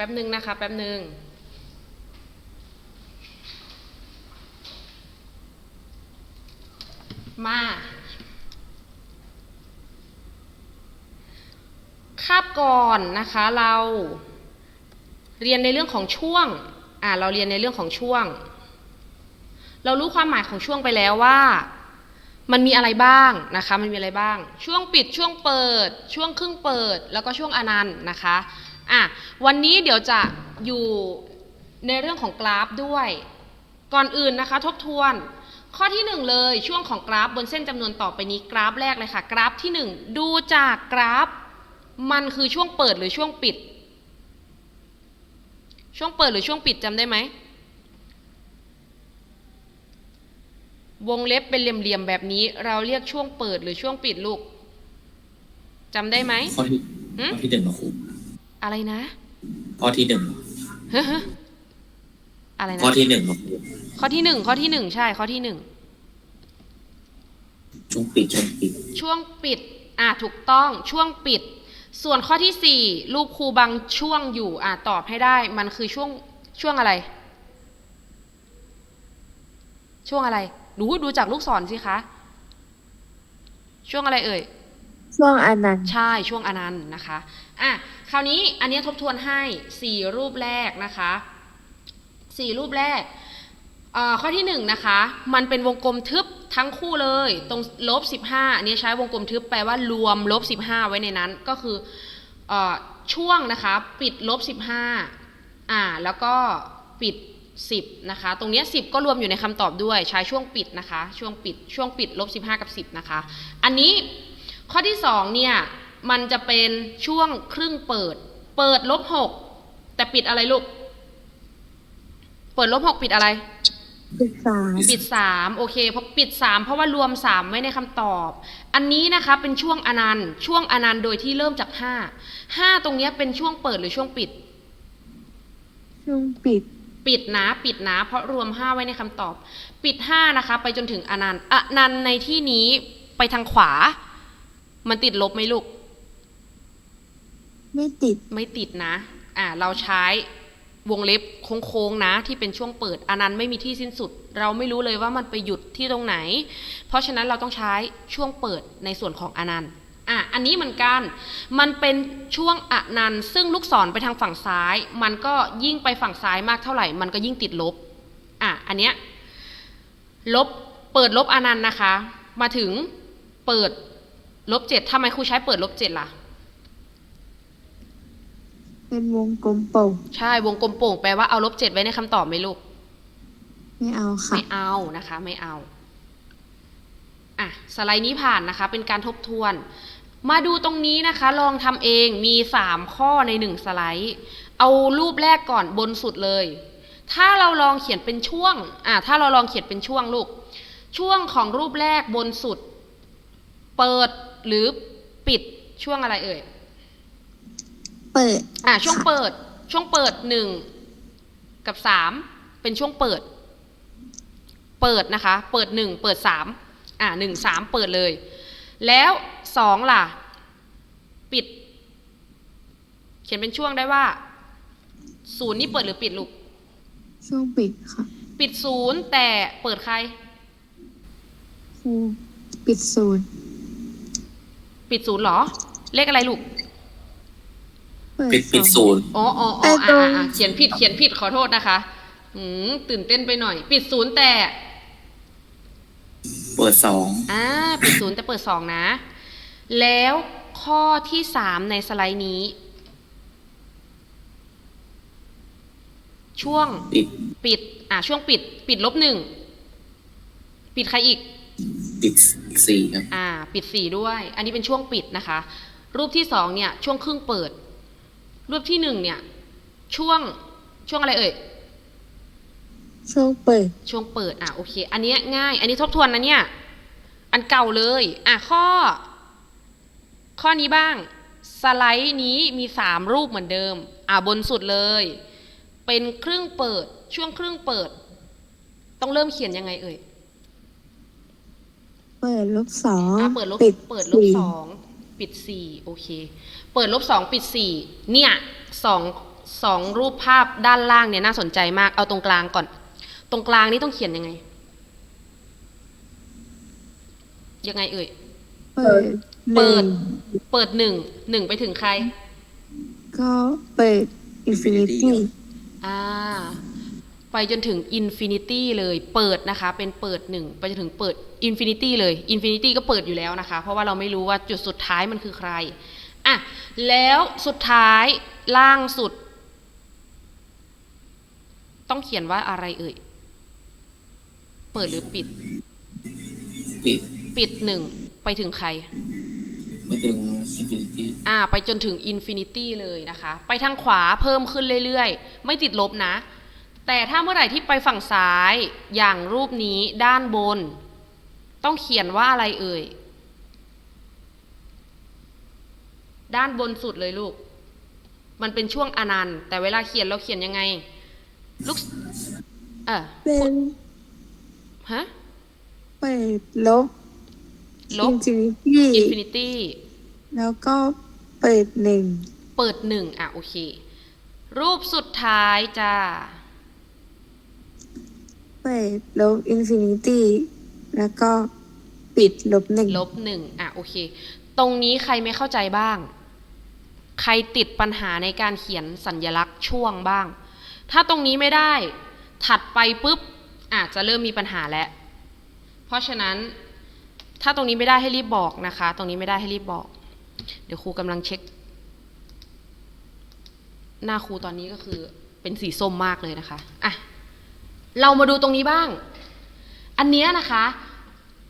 แป๊บหนึ่งนะคะ แป๊บหนึ่งมา คาบก่อนนะคะเรา เรียนในเรื่องของช่วง อ่าเราเรียนในเรื่องของช่วง เรารู้ความหมายของช่วงไปแล้วว่า มันมีอะไรบ้างนะคะ มันมีอะไรบ้าง ช่วงปิดช่วงเปิด ช่วงครึ่งเปิด แล้วก็ช่วงอนันต์นะคะ อะวันนี้เดี๋ยวจะอยู่ในเรื่องของกราฟด้วย ก่อนอื่นนะคะ ทบทวนข้อที่หนึ่งเลยช่วงของกราฟบนเส้นจำนวนต่อไปนี้กราฟแรกเลยค่ะ กราฟที่หนึ่งดูจากกราฟ มันคือช่วงเปิดหรือช่วงปิด ช่วงเปิดหรือช่วงปิดจำได้ไหมวงเล็บเป็นเหลี่ยมๆแบบนี้ เราเรียกช่วงเปิดหรือช่วงปิดลูกจำได้ไหมข้อที่หืมข้อที่หนึ่งนะครู อะไรนะข้อที่หนึ่งเฮ้ออะไรนะข้อที่หนึ่งนะครูข้อที่หนึ่งข้อที่หนึ่งใช่ ข้อที่หนึ่งช่วงปิดช่วงปิดช่วงปิดอะถูกต้องช่วงปิด ส่วนข้อที่สี่รูปครูบางช่วงอยู่อะตอบให้ได้ มันคือช่วงช่วงอะไร ช่วงอะไรดูดูจากลูกศรสิคะ ช่วงอะไรเอ่ย ช่วงอนันต์ใช่ช่วงอนันต์นะคะอะคราวนี้อันนี้ทบทวนให้สี่รูปแรกนะคะสี่รูปแรกข้อที่หนึ่งนะคะ มันเป็นวงกลมทึบทั้งคู่เลย ตรงลบสิบห้าอันนี้ใช้วงกลมทึบแปลว่ารวมลบสิบห้าไว้ในนั้น ก็คืออช่วงนะคะ ปิดลบสิบห้าอ่า แล้วก็ปิดสิบนะคะ ตรงนี้สิบก็รวมอยู่ในคำตอบด้วย ใช้ช่วงปิดนะคะ ช่วงปิด ช่วงปิดลบสิบห้ากับสิบนะคะ อันนี้ ข้อที่สองเนี่ยมันจะเป็นช่วงครึ่งเปิด เปิดลบหกแต่ปิดอะไรลูก เปิดลบหกปิดอะไรศึกษาปิดสามโอเคเพราะปิดสามเพราะว่ารวมสามไว้ในคำตอบ อันนี้นะคะเป็นช่วงอนันต์ ช่วงอนันต์โดยที่เริ่มจากห้าห้าตรงเนี้ยเป็นช่วงเปิดหรือช่วงปิด ช่วงปิด ปิดนะปิดนะ เพราะรวมห้าไว้ในคำตอบ ปิดห้านะคะ ไปจนถึงอนันต์อนันต์ในที่นี้ไปทางขวา มันติดลบไหมลูก ไม่ติด ไม่ติดนะ อ่า เราใช้วงเล็บโค้งๆนะ ที่เป็นช่วงเปิด อันนั้นไม่มีที่สิ้นสุด เราไม่รู้เลยว่ามันไปหยุดที่ตรงไหน เพราะฉะนั้นเราต้องใช้ช่วงเปิดในส่วนของอนันต์อะอันนี้เหมือนกัน มันเป็นช่วงอนันต์ซึ่งลูกศรไปทางฝั่งซ้าย มันก็ยิ่งไปฝั่งซ้ายมากเท่าไหร่ มันก็ยิ่งติดลบ อะ อันเนี้ย ลบ เปิดลบอนันต์นะคะ มาถึงเปิด ลบเจ็ดทำไมครูใช้เปิดลบเจ็ดล่ะ เป็นวงกลมโป่งใช่วงกลมโป่งแปลว่าเอาลบเจ็ดไว้ในคำตอบไหมลูก ไม่เอาค่ะ ไม่เอานะคะ ไม่เอา อะ สไลด์นี้ผ่านนะคะ เป็นการทบทวน มาดูตรงนี้นะคะ ลองทำเองมีสามข้อในหนึ่งสไลด์ เอารูปแรกก่อนบนสุดเลย ถ้าเราลองเขียนเป็นช่วง อะ ถ้าเราลองเขียนเป็นช่วงลูก ช่วงของรูปแรกบนสุด เปิด หรือปิดช่วงอะไรเอ่ย เปิด อะช่วงค่ะเปิด ช่วงเปิดหนึ่งกับสามเป็นช่วงเปิด เปิดนะคะ เปิดหนึ่งเปิดสามอะหนึ่งสามเปิดเลย แล้วสองล่ะ ปิด เขียนเป็นช่วงได้ว่าศูนย์นี่เปิดหรือปิดลูก ช่วงปิดค่ะ ปิดศูนย์แต่เปิดใคร ครูปิดศูนย์ ปิดศูนย์เหรอ เลขอะไรลูกเปิดปิดปิดสองศูนย์อ๋ออ๋อไอ้อ๋อตรอ่างอ่าเขียนผิดเขียนผิดขอโทษนะคะ อืมตื่นเต้นไปหน่อย ปิดศูนย์แต่ เปิดสองอ่าปิดศูนย์แต่เปิดสองนะ แล้วข้อที่สามในสไลด์นี้ ช่วงปิดปิดอ่าช่วงปิด ปิดลบหนึ่ง ปิดใครอีก ปิดสี่ครับอ่า ปิดสี่ด้วย อันนี้เป็นช่วงปิดนะคะ รูปที่สองเนี่ยช่วงครึ่งเปิด รูปที่หนึ่งเนี่ย ช่วงช่วงอะไรเอ่ยช่วงเปิด ช่วงเปิดอะโอเค อันเนี้ยง่าย อันนี้ทบทวนนะเนี่ย อันเก่าเลย อะข้อ ข้อนี้บ้าง สไลด์นี้มีสามรูปเหมือนเดิม อะบนสุดเลย เป็นครึ่งเปิด ช่วงครึ่งเปิด ต้องเริ่มเขียนยังไงเอ่ย เปิดลบสองอะเปิดลบปิดเปิดลบสี่สองปิดสี่โอเค เปิดลบสองปิดสี่เนี่ยสองสองรูปภาพด้านล่างเนี่ยน่าสนใจมากเอาตรงกลางก่อน ตรงกลางนี่ต้องเขียนยังไง ยังไงเอ่ย เปิดเปิดหนึ่งเปิดหนึ่งหนึ่งไปถึงใคร ก็เปิดอินฟินิตี้อ่า ไปจนถึงอินฟินิตี้เลยเปิดนะคะ เป็นเปิดหนึ่งไปจนถึงเปิด อินฟินิตี้เลยอินฟินิตี้ก็เปิดอยู่แล้วนะคะ เพราะว่าเราไม่รู้ว่าจุดสุดท้ายมันคือใครอะแล้วสุดท้ายล่างสุด ต้องเขียนว่าอะไรเอ่ย เปิดหรือปิด ปิดปิดหนึ่งไปถึงใครไม่ถึงอินฟินิตี้อ่าไปจนถึงอินฟินิตี้เลยนะคะ ไปทางขวาเพิ่มขึ้นเรื่อยๆ ไม่ติดลบนะ แต่ถ้าเมื่อไหร่ที่ไปฝั่งซ้ายอย่างรูปนี้ด้านบน ต้องเขียนว่าอะไรเอ่ย ด้านบนสุดเลยลูก มันเป็นช่วงอนันต์ แต่เวลาเขียนเราเขียนยังไง ลูก เออเป็นฮะเปิดลบลบอินฟินิตี้อินฟินิตี้แล้วก็เปิดหนึ่ง เปิดหนึ่งอะ โอเค รูปสุดท้ายจ้า เปิดลบอินฟินิตี้ แล้วก็ปิดลบหนึ่งลบหนึ่งอะโอเค ตรงนี้ใครไม่เข้าใจบ้าง ใครติดปัญหาในการเขียนสัญญลักษณ์ช่วงบ้าง ถ้าตรงนี้ไม่ได้ ถัดไปปุ๊บอาจจะเริ่มมีปัญหาแล้ว เพราะฉะนั้นถ้าตรงนี้ไม่ได้ให้รีบบอกนะคะ ตรงนี้ไม่ได้ให้รีบบอก เดี๋ยวครูกำลังเช็ค หน้าครูตอนนี้ก็คือเป็นสีส้มมากเลยนะคะ อะ เรามาดูตรงนี้บ้าง อันเนี้ยนะคะ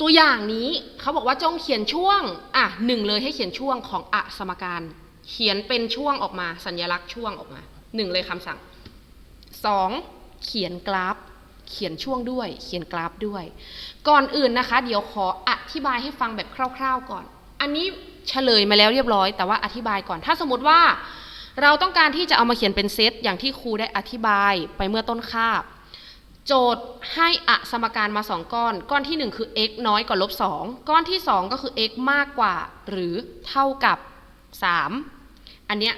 ตัวอย่างนี้เขาบอกว่าจงเขียนช่วงอะหนึ่งเลยให้เขียนช่วงของอะสมการ เขียนเป็นช่วงออกมา สัญลักษณ์ช่วงออกมาหนึ่งเลยคำสั่งสองเขียนกราฟ เขียนช่วงด้วย เขียนกราฟด้วย ก่อนอื่นนะคะ เดี๋ยวขออธิบายให้ฟังแบบคร่าว ๆก่อน อันนี้เฉลยมาแล้วเรียบร้อย แต่ว่าอธิบายก่อน ถ้าสมมติว่าเราต้องการที่จะเอามาเขียนเป็นเซตอย่างที่ครูได้อธิบายไปเมื่อต้นคาบ โจทย์ให้อะสมการมา 2 ก้อน ก้อนที่ 1 คือ x น้อยกว่าลบ2ก้อนที่ 2 ก็คือ x มากกว่าหรือเท่ากับ 3 อันเนี้ย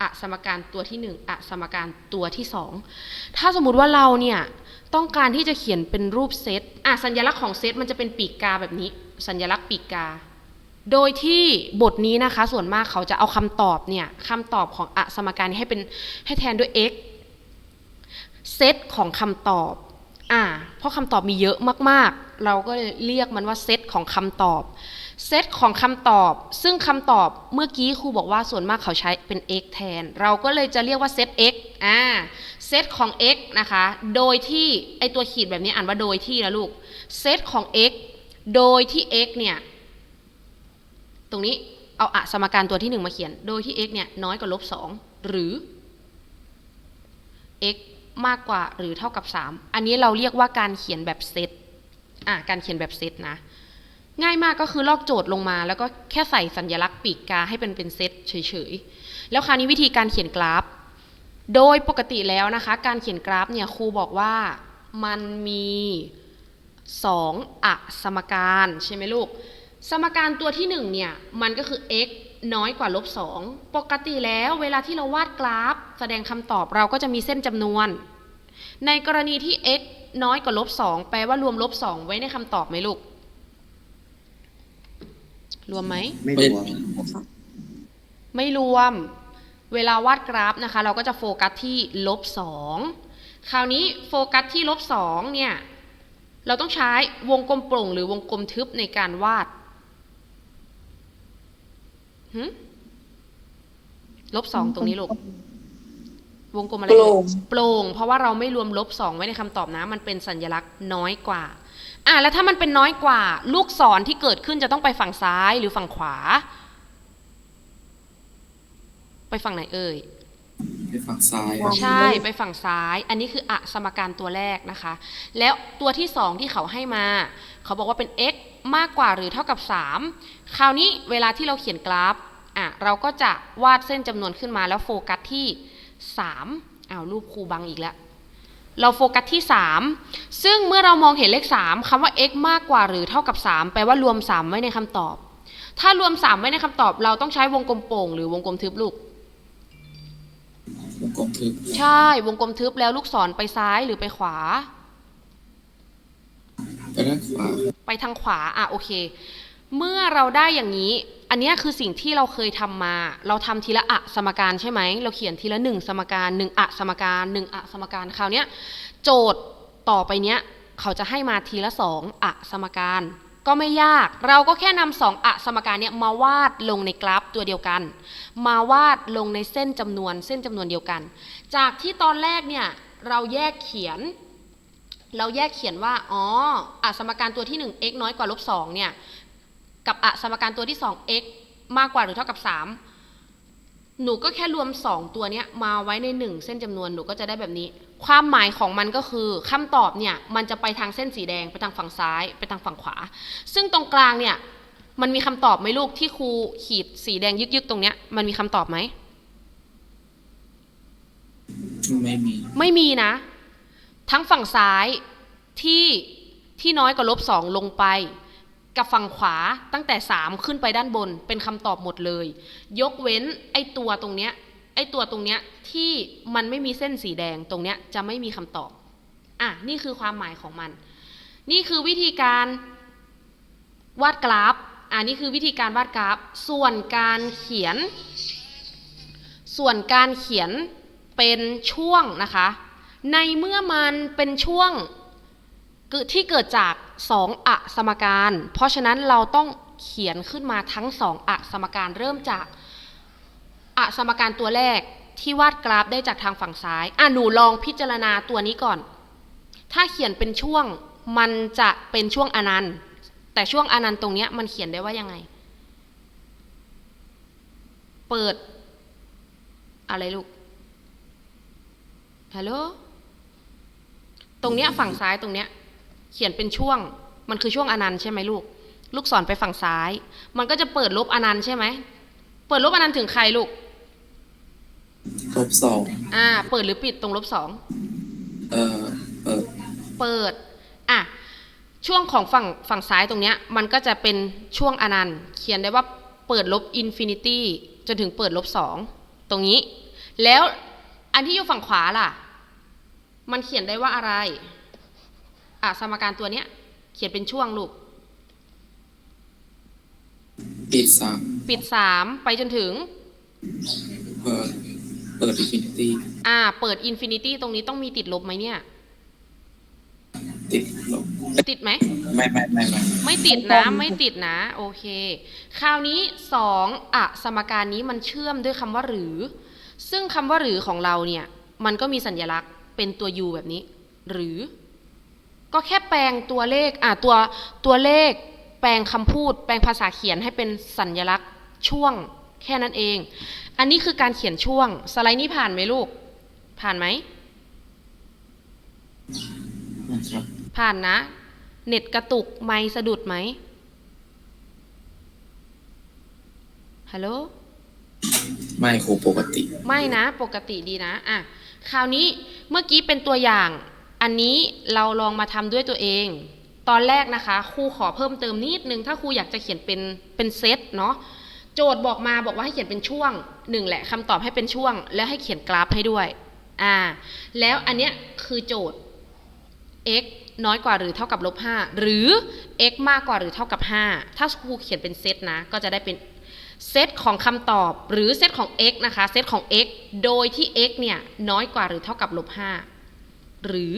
อะสมการตัวที่ 1อะสมการตัวที่ 2 ถ้าสมมุติว่าเราเนี่ยต้องการที่จะเขียนเป็นรูปเซตอะสัญลักษณ์ของเซตมันจะเป็นปีกกาแบบนี้ สัญลักษณ์ปีกกา โดยที่บทนี้นะคะส่วนมากเขาจะเอาคำตอบเนี่ยคำตอบของอะสมการนี้ให้เป็นให้แทนด้วย x เซตของคำตอบ อ่าเพราะคำตอบมีเยอะมากๆ เราก็เรียกมันว่าเซตของคำตอบ เซตของคำตอบ ซึ่งคำตอบเมื่อกี้ครูบอกว่าส่วนมากเขาใช้เป็น x แทน เราก็เลยจะเรียกว่าเซต x อ่า เซตของ x นะคะ โดยที่ไอตัวขีดแบบนี้อ่านว่าโดยที่นะลูก เซตของ x โดยที่ x เนี่ย ตรงนี้เอาอะสมการตัวที่ 1 มาเขียน โดยที่ x เนี่ยน้อยกว่าลบ2หรือ x มากกว่าหรือเท่ากับ 3 อันนี้เราเรียกว่าการเขียนแบบเซตอะการเขียนแบบเซตนะ ง่ายมากก็คือลอกโจทย์ลงมา แล้วก็แค่ใส่สัญลักษณ์ปีกกาให้เป็นเป็นเซตเฉยๆ แล้วคราวนี้วิธีการเขียนกราฟ โดยปกติแล้วนะคะ การเขียนกราฟเนี่ยครูบอกว่ามันมี2อะสมการใช่ไหมลูก สมการตัวที่1เนี่ยมันก็คือ x น้อยกว่าลบ2ปกติแล้วเวลาที่เราวาดกราฟ แสดงคำตอบเราก็จะมีเส้นจำนวน ในกรณีที่ x น้อยกว่าลบ2แปลว่ารวมลบ2ไว้ในคำตอบไหมลูก รวมไหม ไม่ไม่รวมไม่รวม เวลาวาดกราฟนะคะ เราก็จะโฟกัสที่ลบสองคราวนี้โฟกัสที่ลบสองเนี่ย เราต้องใช้วงกลมโปร่งหรือวงกลมทึบในการวาด หึลบสองตรงนี้ลูก วงกลมอะไรโปร่ง โปร่ง เพราะว่าเราไม่รวมลบสองไว้ในคำตอบนะ มันเป็นสัญลักษณ์น้อยกว่า อะแล้วถ้ามันเป็นน้อยกว่า ลูกศรที่เกิดขึ้นจะต้องไปฝั่งซ้ายหรือฝั่งขวา ไปฝั่งไหนเอ่ย ไปฝั่งซ้ายฝั่งใช่ไปฝั่งซ้าย อันนี้คืออะสมการตัวแรกนะคะ แล้วตัวที่สองที่เขาให้มา เขาบอกว่าเป็น x มากกว่าหรือเท่ากับ 3 คราวนี้เวลาที่เราเขียนกราฟอะเราก็จะวาดเส้นจำนวนขึ้นมาแล้วโฟกัสที่ 3อ้าวรูปครูบังอีกแล้ว เราโฟกัสที่ 3 ซึ่งเมื่อเรามองเห็นเลข 3คำว่า x มากกว่าหรือเท่ากับ 3 แปลว่ารวม 3 ไว้ในคำตอบ ถ้ารวม 3 ไว้ในคำตอบ เราต้องใช้วงกลมโป่งหรือวงกลมทึบลูกวงกกลมทึบใช่วงกลมทึบแล้วลูกศรไปซ้ายหรือไปขวา ไปด้านขวาไปทางขวา อะโอเค เมื่อเราได้อย่างนี้ อันนี้คือสิ่งที่เราเคยทำมา เราทำทีละอะสมการใช่ไหม เราเขียนทีละหนึ่งสมการหนึ่งอะสมการหนึ่งอะสมการคราวนี้โจทย์ต่อไปเนี้ยเขาจะให้มาทีละสองอะสมการก็ไม่ยาก เราก็แค่นำสองอะสมการเนี้ยมาวาดลงในกราฟตัวเดียวกัน มาวาดลงในเส้นจำนวนเส้นจำนวนเดียวกัน จากที่ตอนแรกเนี่ยเราแยกเขียน เราแยกเขียนว่า อ๋ออะสมการตัวที่ 1 x น้อยกว่าลบ2เนี่ย กับอะสมการตัวที่ 2 x มากกว่าหรือเท่ากับ 3 หนูก็แค่รวม 2 ตัวเนี้ยมาไว้ใน 1 เส้นจำนวน หนูก็จะได้แบบนี้ ความหมายของมันก็คือคำตอบเนี่ย มันจะไปทางเส้นสีแดง ไปทางฝั่งซ้าย ไปทางฝั่งขวา ซึ่งตรงกลางเนี่ย มันมีคำตอบไหมลูกที่ครูขีดสีแดงยึกๆตรงเนี้ย มันมีคำตอบไหม ไม่มี ไม่มีนะ ทั้งฝั่งซ้ายที่ที่น้อยกว่าลบสองลงไป กับฝั่งขวาตั้งแต่ 3 ขึ้นไปด้านบนเป็นคำตอบหมดเลย ยกเว้นไอตัวตรงเนี้ยไอตัวตรงเนี้ยที่มันไม่มีเส้นสีแดงตรงเนี้ยจะไม่มีคำตอบอะนี่คือความหมายของมัน นี่คือวิธีการวาดกราฟอะนี่คือวิธีการวาดกราฟ ส่วนการเขียน ส่วนการเขียนเป็นช่วงนะคะ ในเมื่อมันเป็นช่วงที่เกิดจาก2อะสมการ เพราะฉะนั้นเราต้องเขียนขึ้นมาทั้ง2อะสมการเริ่มจากอะสมการตัวแรกที่วาดกราฟได้จากทางฝั่งซ้าย อะหนูลองพิจารณาตัวนี้ก่อน ถ้าเขียนเป็นช่วงมันจะเป็นช่วงอนันต์ แต่ช่วงอนันต์ตรงเนี้ยมันเขียนได้ว่ายังไง เปิดอะไรลูก ฮัลโหล รงเนี้ยฝั่งซ้ายตรงเนี้ยเขียนเป็นช่วง มันคือช่วงอนันต์ใช่ไหมลูก ลูกศรไปฝั่งซ้าย มันก็จะเปิดลบอนันต์ใช่ไหม เปิดลบอนันต์ถึงใครลูก ลบสองอ่า เปิดหรือปิดตรงลบสองเอ่อเปิด เปิด อะ ช่วงของฝั่งฝั่งซ้ายตรงเนี้ย มันก็จะเป็นช่วงอนันต์ เขียนได้ว่าเปิดลบอินฟินิตี้จนถึงเปิดลบสองตรงนี้ แล้วอันที่อยู่ฝั่งขวาล่ะ มันเขียนได้ว่าอะไร อะสมการตัวเนี้ย เขียนเป็นช่วงลูก ปิดสามปิดสามไปจนถึง เปิดเปิดอินฟินิตี้อ่า เปิดอินฟินิตี้ตรงนี้ต้องมีติดลบไหมเนี่ย ติดลบติดไหม ไม่ไม่ไม่ไม่ไม่ติดนะไม่ติดนะ โอเค คราวนี้สองอะสมการนี้มันเชื่อมด้วยคำว่าหรือ ซึ่งคำว่าหรือของเราเนี่ย มันก็มีสัญลักษณ์ เป็นตัว u แบบนี้ หรือ ก็แค่แปลงตัวเลขอะตัวตัวเลข แปลงคำพูด แปลงภาษาเขียนให้เป็นสัญลักษณ์ช่วงแค่นั้นเอง อันนี้คือการเขียนช่วง สไลด์นี้ผ่านไหมลูก ผ่านไหมนะครับผ่านนะ เน็ตกระตุก ไมค์สะดุดไหม ฮัลโหล ไม่ครูปกติ ไม่นะ ปกติดีนะ อะ คราวนี้เมื่อกี้เป็นตัวอย่าง อันนี้เราลองมาทำด้วยตัวเอง ตอนแรกนะคะครูขอเพิ่มเติมนิดนึง ถ้าครูอยากจะเขียนเป็นเป็นเซตเนาะโจทย์บอกมาบอกว่าให้เขียนเป็นช่วงหนึ่งแหละคำตอบให้เป็นช่วง แล้วให้เขียนกราฟให้ด้วยอ่าแล้วอันเนี้ยคือโจทย์ x น้อยกว่าหรือเท่ากับลบ5หรือ x มากกว่าหรือเท่ากับ 5 ถ้าครูเขียนเป็นเซตนะ ก็จะได้เป็น เซตของคำตอบหรือเซตของ x นะคะ เซตของ x โดยที่ x เนี่ยน้อยกว่าหรือเท่ากับลบ5หรือ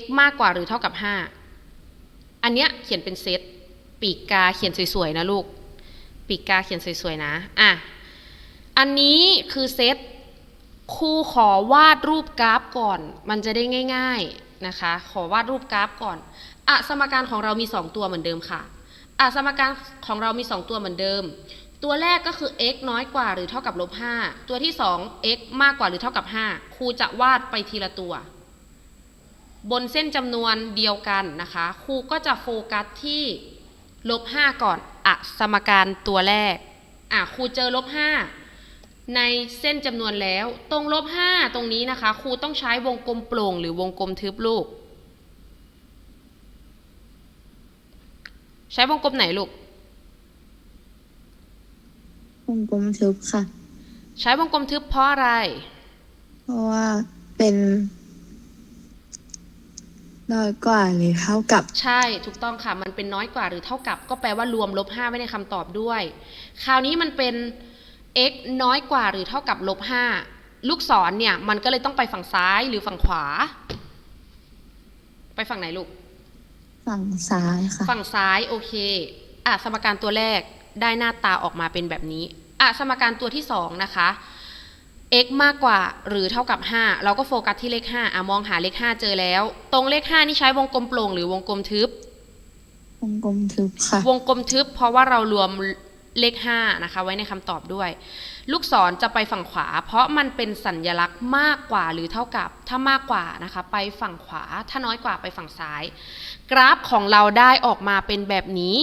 x มากกว่าหรือเท่ากับ 5 อันเนี้ยเขียนเป็นเซตปีกกาเขียนสวยๆนะลูก ปีกกาเขียนสวยๆนะ อะ อันนี้คือเซตครูขอวาดรูปกราฟก่อน มันจะได้ง่าย ๆนะคะ ขอวาดรูปกราฟก่อน อะสมการของเรามี 2 ตัวเหมือนเดิมค่ะอะสมการของเรามี 2 ตัวเหมือนเดิม ตัวแรกก็คือ x น้อยกว่าหรือเท่ากับลบ5ตัวที่ 2 x มากกว่าหรือเท่ากับ 5 ครูจะวาดไปทีละตัว บนเส้นจำนวนเดียวกันนะคะ ครูก็จะโฟกัสที่ลบ5ก่อนอะสมการตัวแรกอะครูเจอลบ5ในเส้นจำนวนแล้ว ตรงลบ5ตรงนี้นะคะ ครูต้องใช้วงกลมโปร่งหรือวงกลมทึบลูก ใช้วงกลมไหนลูก วงกลมทึบค่ะ ใช้วงกลมทึบเพราะอะไร เพราะว่าเป็นน้อยกว่าหรือเท่ากับ ใช่ถูกต้องค่ะ มันเป็นน้อยกว่าหรือเท่ากับ ก็แปลว่ารวมลบ5ไว้ในคำตอบด้วย คราวนี้มันเป็น x น้อยกว่าหรือเท่ากับลบ5ลูกศรเนี่ย มันก็เลยต้องไปฝั่งซ้ายหรือฝั่งขวา ไปฝั่งไหนลูก ฝั่งซ้ายค่ะ ฝั่งซ้ายโอเคอะสมการตัวแรกได้หน้าตาออกมาเป็นแบบนี้อะสมการตัวที่สองนะคะ x มากกว่าหรือเท่ากับ 5 เราก็โฟกัสที่เลข5อะมองหาเลข 5 เจอแล้ว ตรงเลข 5 นี่ใช้วงกลมโปร่งหรือวงกลมทึบ วงกลมทึบค่ะ วงกลมทึบ เพราะว่าเรารวมเลข 5 นะคะ ไว้ในคำตอบด้วย ลูกศรจะไปฝั่งขวา เพราะมันเป็นสัญลักษณ์มากกว่าหรือเท่ากับ ถ้ามากกว่านะคะไปฝั่งขวา ถ้าน้อยกว่าไปฝั่งซ้าย กราฟของเราได้ออกมาเป็นแบบนี้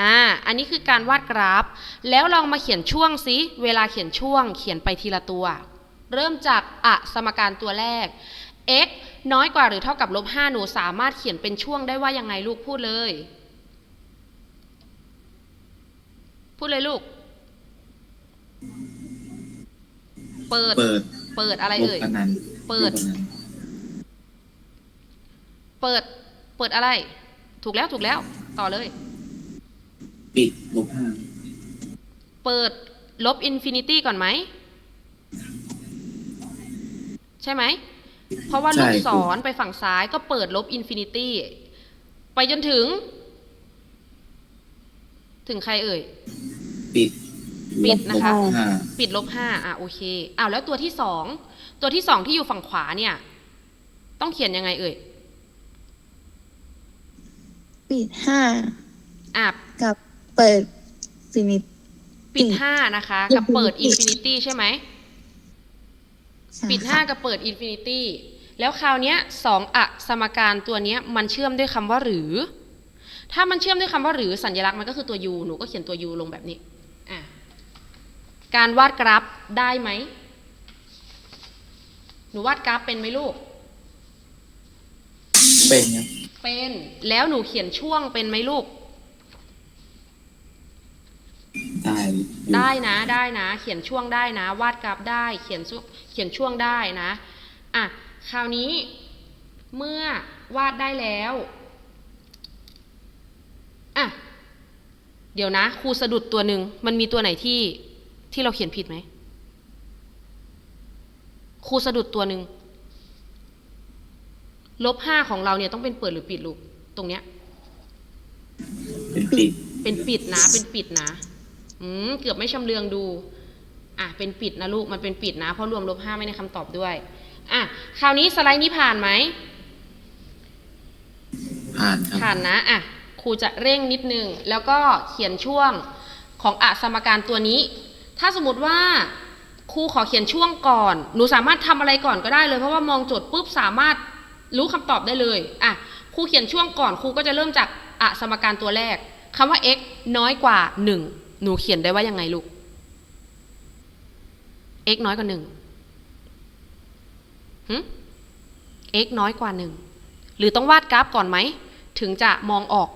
อ่าอันนี้คือการวาดกราฟ แล้วลองมาเขียนช่วงซิเวลาเขียนช่วง เขียนไปทีละตัว เริ่มจากอะสมการตัวแรก x น้อยกว่าหรือเท่ากับลบ5หนูสามารถเขียนเป็นช่วงได้ว่ายังไงลูกพูดเลย พูดเลยลูก เปิด เปิดเปิดอะไรลบเอ่ยกันนั้นเปิด ลบกันนั้นเปิด เปิดอะไร ถูกแล้วถูกแล้ว ต่อเลย ปิดลบห้าเปิดลบอินฟินิตี้ก่อนไหม ใช่ไหม เพราะว่าลูกศรไปฝั่งซ้ายก็เปิดลบอินฟินิตี้ไปจนถึง ถึงใครเอ่ย ปิด ปิดนะคะลบห้าปิดลบห้าอะโอเคอ้าวแล้วตัวที่สองตัวที่สองที่อยู่ฝั่งขวาเนี่ย ต้องเขียนยังไงเอ่ยปิดห้าอะกับเปิดฟินิต ปิดห้านะคะ กับเปิดอินฟินิตี้ใช่ไหม ปิด5กับเปิดอินฟินิตี้แล้วคราวเนี้ยสองอะสมการตัวเนี้ยมันเชื่อมด้วยคำว่าหรือ ถ้ามันเชื่อมด้วยคำว่าหรือสัญลักษณ์มันก็คือตัว u หนูก็เขียนตัว u ลงแบบนี้อะ การวาดกราฟได้ไหม หนูวาดกราฟเป็นไหมลูก เป็นครับเป็น แล้วหนูเขียนช่วงเป็นไหมลูก ได้อยู่ได้นะได้นะ เขียนช่วงได้นะ วาดกราฟได้ เขียนช่วงเขียนช่วงได้นะ อะ คราวนี้เมื่อวาดได้แล้ว อะ เดี๋ยวนะ ครูสะดุดตัวหนึ่ง มันมีตัวไหนที่ ที่เราเขียนผิดไหมครูสะดุดตัวหนึ่งลบห้าของเราเนี่ยต้องเป็นเปิดหรือปิดลูกตรงเนี้ย เป็นปิดเป็นปิดนะ เป็นปิดนะ อืมเกือบไม่ชำเลืองดู อะเป็นปิดนะลูกมันเป็นปิดนะเพราะรวมลบห้าไม่ในคำตอบด้วยอะคราวนี้สไลด์นี้ผ่านไหมผ่านครับผ่านนะอะครูจะเร่งนิดนึง แล้วก็เขียนช่วงของอะสมการตัวนี้ ถ้าสมมติว่าครูขอเขียนช่วงก่อน หนูสามารถทำอะไรก่อนก็ได้เลย เพราะว่ามองโจทย์ปุ๊บสามารถรู้คำตอบได้เลยอะครูเขียนช่วงก่อนครูก็จะเริ่มจากอะสมการตัวแรกคำว่า x น้อยกว่า 1 หนูเขียนได้ว่ายังไงลูก x น้อยกว่า1หึ x น้อยกว่า 1 หรือต้องวาดกราฟก่อนไหม ถึงจะมองออก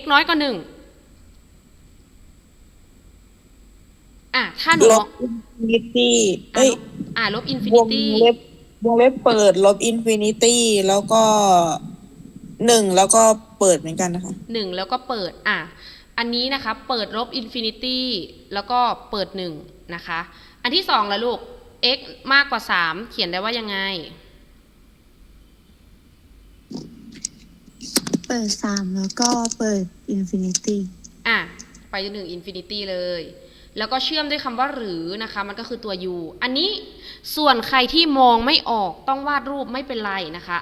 x น้อยกว่า1 อะถ้าหนูลมองบอินฟินิตี้เอ้ยอะลบอินฟิวนิงตี้เล็บวงเล็บเปิดลบอินฟินิตี้แล้วก็หนึ่งแล้วก็เปิดเหมือนกันนะคะ หนึ่งแล้วก็เปิดอะอันนี้นะคะเปิดลบอินฟินิตี้แล้วก็เปิดหนึ่งนะคะ อันที่สองละลูก x มากกว่าสามเขียนได้ว่ายังไง เปิดสามแล้วก็เปิดอินฟินิตี้อะ ไปจนถึงอินฟินิตี้เลย แล้วก็เชื่อมด้วยคำว่าหรือนะคะ มันก็คือตัว u อันนี้ส่วนใครที่มองไม่ออกต้องวาดรูปไม่เป็นไรนะคะ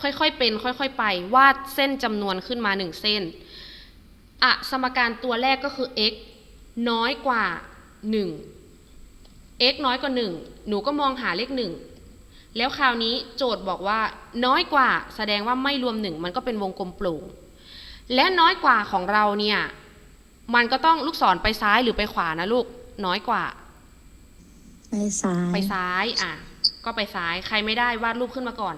ค่อยๆเป็น ค่อยๆไป วาดเส้นจำนวนขึ้นมาหนึ่งเส้นอะสมการตัวแรกก็คือ x น้อยกว่า 1 x น้อยกว่า 1 หนูก็มองหาเลข 1 แล้วคราวนี้โจทย์บอกว่าน้อยกว่าแสดงว่าไม่รวม 1 มันก็เป็นวงกลมโปร่งและน้อยกว่าของเราเนี่ย มันก็ต้องลูกศรไปซ้ายหรือไปขวานะลูกน้อยกว่า ไปซ้าย ไปซ้ายอะก็ไปซ้ายใครไม่ได้วาดรูปขึ้นมาก่อน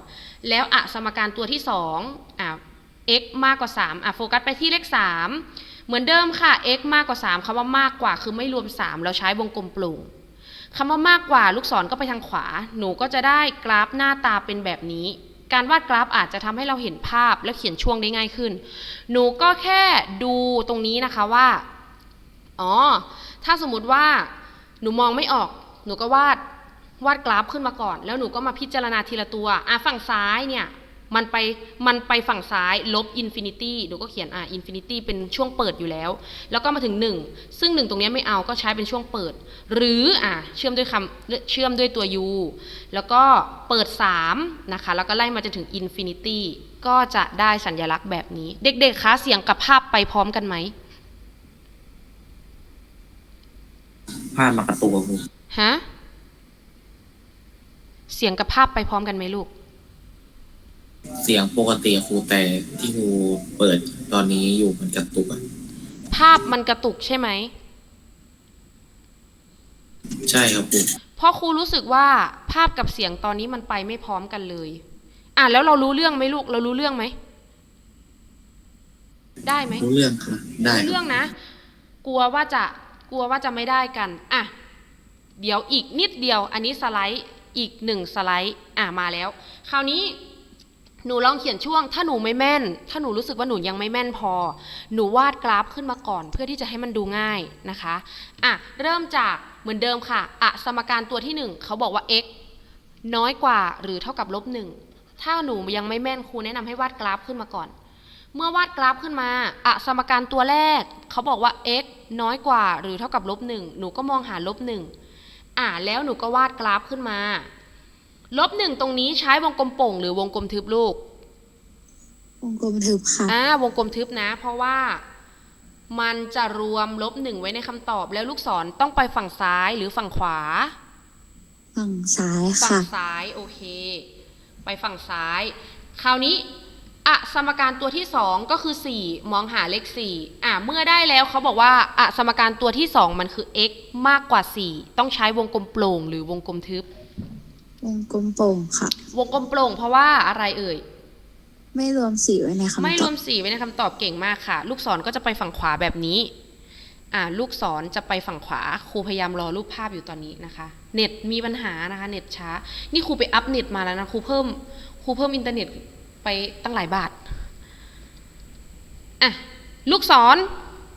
แล้วอะสมการตัวที่สองอะ x มากกว่า3อะโฟกัสไปที่เลข 3 เหมือนเดิมค่ะ x มากกว่า 3คำว่ามากกว่าคือไม่รวม 3 เราใช้วงกลมโปร่งคำว่ามากกว่าลูกศรก็ไปทางขวา หนูก็จะได้กราฟหน้าตาเป็นแบบนี้ การวาดกราฟอาจจะทำให้เราเห็นภาพและเขียนช่วงได้ง่ายขึ้น หนูก็แค่ดูตรงนี้นะคะว่า อ๋อ ถ้าสมมุติว่าหนูมองไม่ออก หนูก็วาดวาดกราฟขึ้นมาก่อน แล้วหนูก็มาพิจารณาทีละตัว อะฝั่งซ้ายเนี่ย มันไปมันไปฝั่งซ้ายลบอินฟินิตี้หนูก็เขียนอะอินฟินิตี้เป็นช่วงเปิดอยู่แล้ว แล้วก็มาถึง 1 ซึ่ง 1 ตรงเนี้ยไม่เอาก็ใช้เป็นช่วงเปิด หรืออะเชื่อมด้วยคำเชื่อมด้วยตัว u แล้วก็เปิด 3 นะคะ แล้วก็ไล่มาจนถึงอินฟินิตี้ก็จะได้สัญลักษณ์แบบนี้ เด็กๆคะเสียงกับภาพไปพร้อมกันไหมพลาดมากระตัวครูฮะเสียงกับภาพไปพร้อมกันไหมลูก เสียงปกติครูแต่ที่ครูเปิดตอนนี้อยู่มันกระตุกอะภาพมันกระตุกใช่ไหม ใช่ครับครูเพราะครูรู้สึกว่าภาพกับเสียงตอนนี้มันไปไม่พร้อมกันเลย อะแล้วเรารู้เรื่องไหมลูก เรารู้เรื่องไหม ได้ไหมรู้เรื่องครับได้รู้คเรื่รัอบงนะ กลัวว่าจะ กลัวว่าจะไม่ได้กัน อะ เดี๋ยวอีกนิดเดียว อันนี้สไลด์ อีกหนึ่งสไลด์ อะมาแล้ว คราวนี้ หนูลองเขียนช่วง ถ้าหนูไม่แม่น ถ้าหนูรู้สึกว่าหนูยังไม่แม่นพอ หนูวาดกราฟขึ้นมาก่อน เพื่อที่จะให้มันดูง่ายนะคะอะเริ่มจากเหมือนเดิมค่ะอะสมการตัวที่หนึ่งเขาบอกว่า x น้อยกว่าหรือเท่ากับลบหนึ่งถ้าหนูยังไม่แม่นครูแนะนำให้วาดกราฟขึ้นมาก่อน เมื่อวาดกราฟขึ้นมาอะสมการตัวแรก เขาบอกว่า x น้อยกว่าหรือเท่ากับลบหนึ่งหนูก็มองหาลบหนึ่งอะแล้วหนูก็วาดกราฟขึ้นมา ลบหนึ่งตรงนี้ใช้วงกลมโป่งหรือวงกลมทึบลูก วงกลมทึบค่ะอ่าวงกลมทึบนะ เพราะว่ามันจะรวมลบหนึ่งไว้ในคำตอบแล้วลูกศรต้องไปฝั่งซ้ายหรือฝั่งขวา ฝั่งซ้ายฝั่ค่ะงซ้ายโอเค ไปฝั่งซ้าย คราวนี้อะสมการตัวที่สองก็คือ4มองหาเลข4อะเมื่อได้แล้วเขาบอกว่าอะสมการตัวที่สองมันคือ x มากกว่า4ต้องใช้วงกลมโปร่งหรือวงกลมทึบว งกลมโป่งค่ะ วงกลมโปร่งเพราะว่าอะไรเอ่ย ไม่รวมสีไว้ในคำไม่ตรอวบมสีไว้ในคำตอบเก่งมากค่ะ ลูกศรก็จะไปฝั่งขวาแบบนี้ อ่า ลูกศรจะไปฝั่งขวา ครูพยายามรอรูปภาพอยู่ตอนนี้นะคะ เน็ตมีปัญหานะคะ เน็ตช้า นี่ครูไปอัพเน็ตมาแล้วนะ ครูเพิ่ม ครูเพิ่มอินเทอร์เน็ตไปตั้งหลายบาท อะ ลูกศร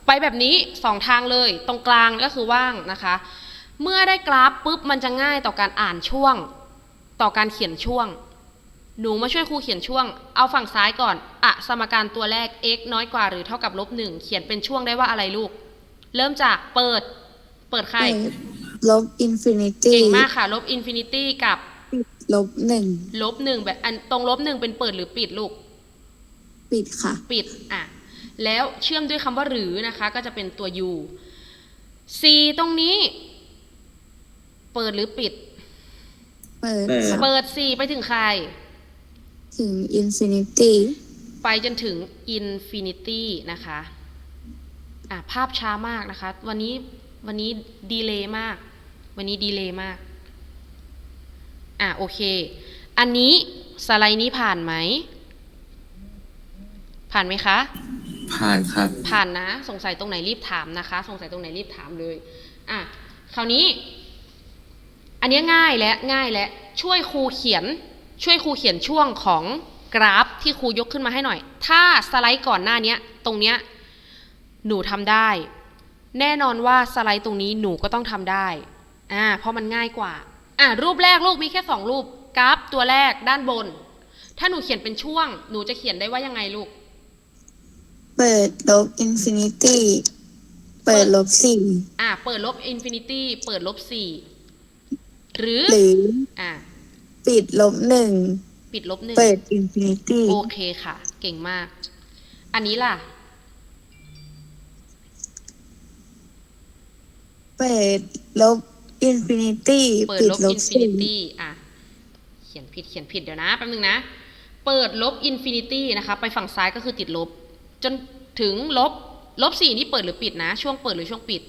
ไปแบบนี้สองทางเลย ตรงกลางก็คือว่างนะคะ เมื่อได้กราฟปุ๊บมันจะง่ายต่อการอ่านช่วง ต่อการเขียนช่วง หนูมาช่วยครูเขียนช่วง เอาฝั่งซ้ายก่อน อะสมการตัวแรก x น้อยกว่าหรือเท่ากับลบหนึ่งเขียนเป็นช่วงได้ว่าอะไรลูก เริ่มจากเปิด เปิดใครเปิดลบอินฟินิตี้เก่งมากค่ะ ลบอินฟินิตี้กับ ลบหนึ่งลบหนึ่งแบบอันตรงลบหนึ่งเป็นเปิดหรือปิดลูก ปิดค่ะ ปิด อะ แล้วเชื่อมด้วยคำว่าหรือนะคะ ก็จะเป็นตัว u c ตรงนี้ เปิดหรือปิด เปิดเปิดค่ะเปิด4ไปถึงใคร ถึงอินฟินิตี้ไปจนถึง infinity นะคะ อะ ภาพช้ามากนะคะ วันนี้วันนี้ดีเลย์มาก วันนี้ดีเลย์มาก อะ โอเค อันนี้สไลด์นี้ผ่านไหม ผ่านไหมคะ ผ่านครับ ผ่านนะ สงสัยตรงไหนรีบถามนะคะ สงสัยตรงไหนรีบถามเลย อะ คราวนี้ อันเนี้ยง่ายและง่ายและช่วยครูเขียน ช่วยครูเขียนช่วงของกราฟที่ครูยกขึ้นมาให้หน่อย ถ้าสไลด์ก่อนหน้าเนี้ยตรงเนี้ยหนูทำได้ แน่นอนว่าสไลด์ตรงนี้หนูก็ต้องทำได้อ่าเพราะมันง่ายกว่าอ่ารูปแรกลูกมีแค่สองรูปกราฟตัวแรกด้านบน ถ้าหนูเขียนเป็นช่วง หนูจะเขียนได้ว่ายังไงลูก เปิดลบอินฟินิตี้ เปิดลบสี่อ่าเปิดลบอินฟินิตี้ เปิดลบสี่ หรือหรืออ่าปิดลบหนึ่งปิดลบหนึ่งเปิดอินฟินิตี้โอเคค่ะ เก่งมาก อันนี้ล่ะ เปิดลบอินฟินิตี้เปิดปิดลบลอิบนฟิสี่นิตี้อะเขียนผิดเขียนผิดเดี๋ยวนะแป๊บนึงนะ เปิดลบอินฟินิตี้นะคะ ไปฝั่งซ้ายก็คือติดลบ จนถึงลบลบสี่นี่เปิดหรือปิดนะ ช่วงเปิดหรือช่วงปิด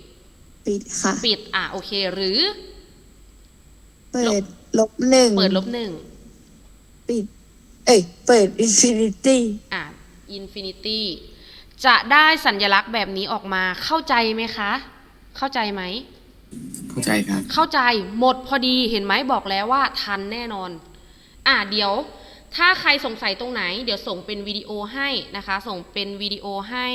ปิดค่ะ ปิดอะโอเคหรือ เปิดลบหนึ่งเปิดลบหนึ่งปิด เอ้ยเปิดอินฟินิตี้อะอินฟินิตี้จะได้สัญลักษณ์แบบนี้ออกมาเข้าใจไหมคะ เข้าใจไหม เข้าใจครับ เข้าใจหมดพอดีเห็นไหมบอกแล้วว่าทันแน่นอน อะเดี๋ยว ถ้าใครสงสัยตรงไหน เดี๋ยวส่งเป็นวิดีโอให้นะคะ ส่งเป็นวิดีโอให้